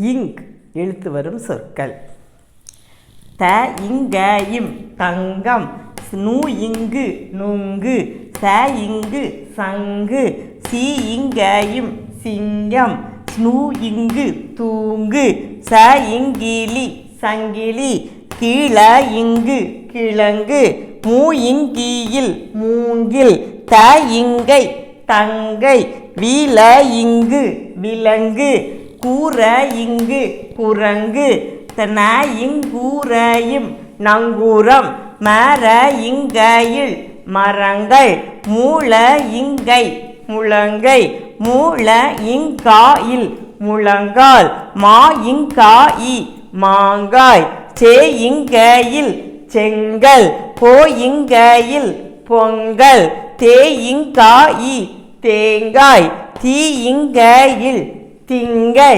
இங் எழுத்து வரும் சொற்கள். த இங்க இம் தங்கம். நூ இங்கு நுங்கு. ச இங்கு சங்கு. சி இங்க இம் சிங்கம். ஸ்னூ இங்கு தூங்கு. ச இங்கிலி சங்கிலி. கீழ இங்கு கிழங்கு. மூ இங்கீயில் மூங்கில். த இங்கை தங்கை. வீல இங்கு விலங்கு. கூற இங்கு குரங்கு. தன இங்கூரையும் நங்கூரம். மர இங்கையில் மரங்கள். மூல இங்கை முழங்கை. மூல இங்காயில் முழங்கால். மா இங்காயி மாங்காய். சே இங்கையில் செங்கல். போ இங்கையில் பொங்கல். தே இங்காயி தேங்காய். தீ இங்கையில் திங்கள்